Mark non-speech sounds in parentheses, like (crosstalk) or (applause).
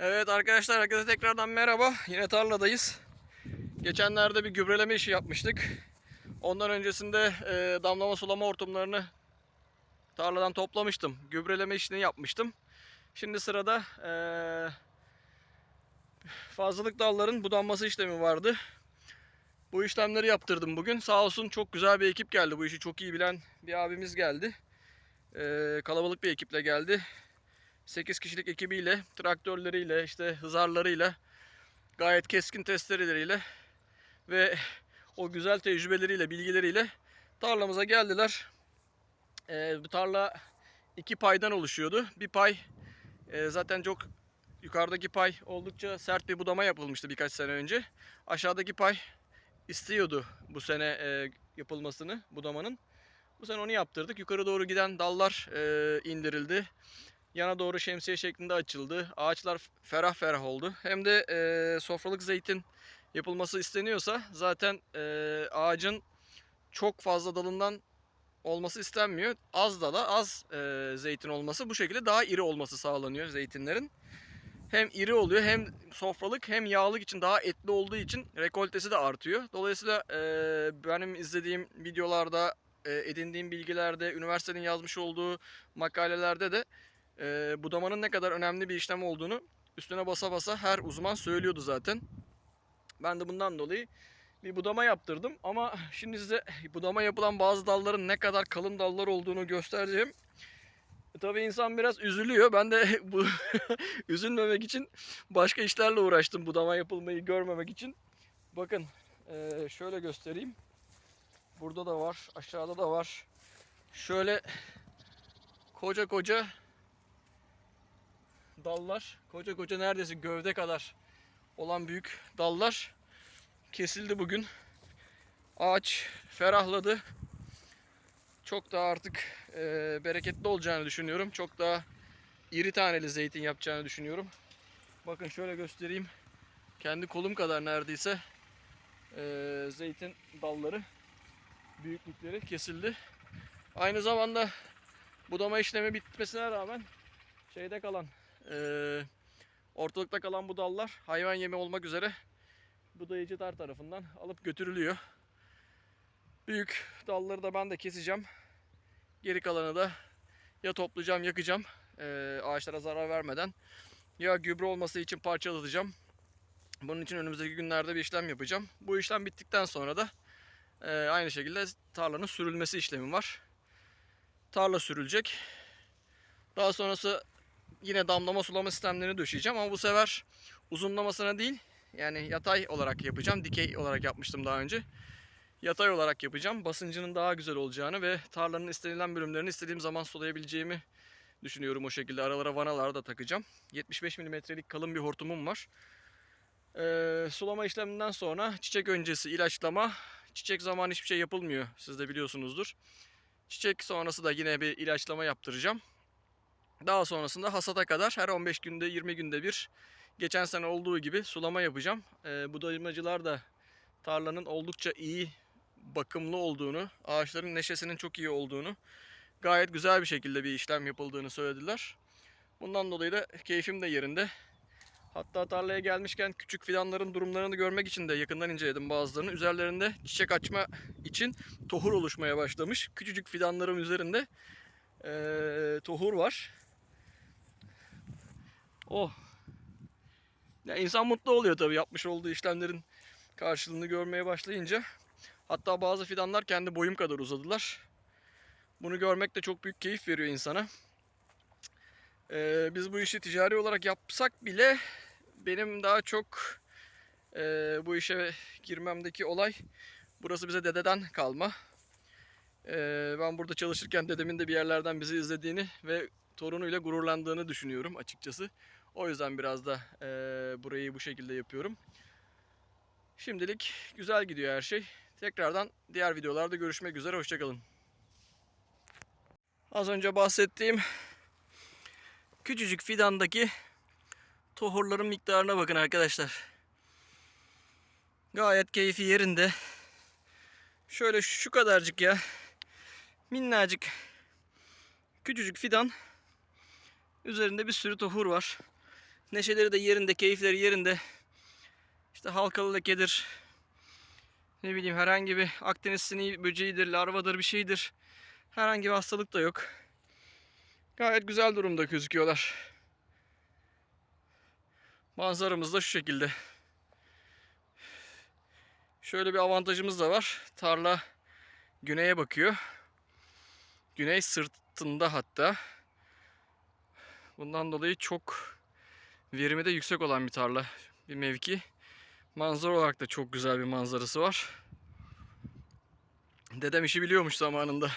Evet arkadaşlar herkese tekrardan merhaba. Yine tarladayız. Geçenlerde bir gübreleme işi yapmıştık. Ondan öncesinde e, damlama sulama hortumlarını tarladan toplamıştım. Gübreleme işini yapmıştım. Şimdi sırada e, fazlalık dalların budanması işlemi vardı. Bu işlemleri yaptırdım bugün. Sağ olsun çok güzel bir ekip geldi. Bu işi çok iyi bilen bir abimiz geldi. E, kalabalık bir ekiple geldi. 8 kişilik ekibiyle, traktörleriyle, işte hızarlarıyla, gayet keskin testereleriyle ve o güzel tecrübeleriyle, bilgileriyle tarlamıza geldiler. Ee, bu tarla iki paydan oluşuyordu. Bir pay e, zaten çok yukarıdaki pay oldukça sert bir budama yapılmıştı birkaç sene önce. Aşağıdaki pay istiyordu bu sene e, yapılmasını budamanın. Bu sene onu yaptırdık. Yukarı doğru giden dallar e, indirildi yana doğru şemsiye şeklinde açıldı. Ağaçlar ferah ferah oldu. Hem de e, sofralık zeytin yapılması isteniyorsa zaten e, ağacın çok fazla dalından olması istenmiyor. Az dala az e, zeytin olması bu şekilde daha iri olması sağlanıyor zeytinlerin. Hem iri oluyor hem sofralık hem yağlık için daha etli olduğu için rekoltesi de artıyor. Dolayısıyla e, benim izlediğim videolarda, e, edindiğim bilgilerde, üniversitenin yazmış olduğu makalelerde de e, budamanın ne kadar önemli bir işlem olduğunu üstüne basa basa her uzman söylüyordu zaten. Ben de bundan dolayı bir budama yaptırdım ama şimdi size budama yapılan bazı dalların ne kadar kalın dallar olduğunu göstereceğim. E, tabii insan biraz üzülüyor. Ben de (laughs) bu (laughs) üzülmemek için başka işlerle uğraştım budama yapılmayı görmemek için. Bakın e, şöyle göstereyim. Burada da var, aşağıda da var. Şöyle koca koca dallar, koca koca neredeyse gövde kadar olan büyük dallar kesildi bugün. Ağaç ferahladı. Çok daha artık e, bereketli olacağını düşünüyorum. Çok daha iri taneli zeytin yapacağını düşünüyorum. Bakın şöyle göstereyim. Kendi kolum kadar neredeyse e, zeytin dalları büyüklükleri kesildi. Aynı zamanda budama işlemi bitmesine rağmen şeyde kalan ee, ortalıkta kalan bu dallar hayvan yemi olmak üzere budayıcılar tarafından alıp götürülüyor. Büyük dalları da ben de keseceğim. Geri kalanı da ya toplayacağım, yakacağım ee, ağaçlara zarar vermeden ya gübre olması için parçalatacağım. Bunun için önümüzdeki günlerde bir işlem yapacağım. Bu işlem bittikten sonra da e, aynı şekilde tarlanın sürülmesi işlemi var. Tarla sürülecek. Daha sonrası yine damlama sulama sistemlerini döşeyeceğim ama bu sefer uzunlamasına değil yani yatay olarak yapacağım. Dikey olarak yapmıştım daha önce. Yatay olarak yapacağım. Basıncının daha güzel olacağını ve tarlanın istenilen bölümlerini istediğim zaman sulayabileceğimi düşünüyorum o şekilde. Aralara vanalar da takacağım. 75 milimetrelik kalın bir hortumum var. Ee, sulama işleminden sonra çiçek öncesi ilaçlama. Çiçek zamanı hiçbir şey yapılmıyor. Siz de biliyorsunuzdur. Çiçek sonrası da yine bir ilaçlama yaptıracağım. Daha sonrasında hasata kadar her 15 günde 20 günde bir geçen sene olduğu gibi sulama yapacağım. E, budaymacılar da tarlanın oldukça iyi bakımlı olduğunu, ağaçların neşesinin çok iyi olduğunu, gayet güzel bir şekilde bir işlem yapıldığını söylediler. Bundan dolayı da keyfim de yerinde. Hatta tarlaya gelmişken küçük fidanların durumlarını görmek için de yakından inceledim bazılarını. Üzerlerinde çiçek açma için tohur oluşmaya başlamış. Küçücük fidanların üzerinde e, tohur var. Oh. Ya insan mutlu oluyor tabii yapmış olduğu işlemlerin karşılığını görmeye başlayınca. Hatta bazı fidanlar kendi boyum kadar uzadılar. Bunu görmek de çok büyük keyif veriyor insana. Ee, biz bu işi ticari olarak yapsak bile benim daha çok e, bu işe girmemdeki olay burası bize dededen kalma. Ee, ben burada çalışırken dedemin de bir yerlerden bizi izlediğini ve torunuyla gururlandığını düşünüyorum açıkçası. O yüzden biraz da e, burayı bu şekilde yapıyorum. Şimdilik güzel gidiyor her şey. Tekrardan diğer videolarda görüşmek üzere. Hoşçakalın. Az önce bahsettiğim küçücük fidandaki tohurların miktarına bakın arkadaşlar. Gayet keyfi yerinde. Şöyle şu kadarcık ya. Minnacık küçücük fidan. Üzerinde bir sürü tohur var. Neşeleri de yerinde, keyifleri yerinde. İşte halkalı lekedir. Ne bileyim herhangi bir Akdeniz sineği böceğidir, larvadır bir şeydir. Herhangi bir hastalık da yok. Gayet güzel durumda gözüküyorlar. Manzaramız da şu şekilde. Şöyle bir avantajımız da var. Tarla güneye bakıyor. Güney sırtında hatta. Bundan dolayı çok verimi de yüksek olan bir tarla, bir mevki. Manzara olarak da çok güzel bir manzarası var. Dedem işi biliyormuş zamanında.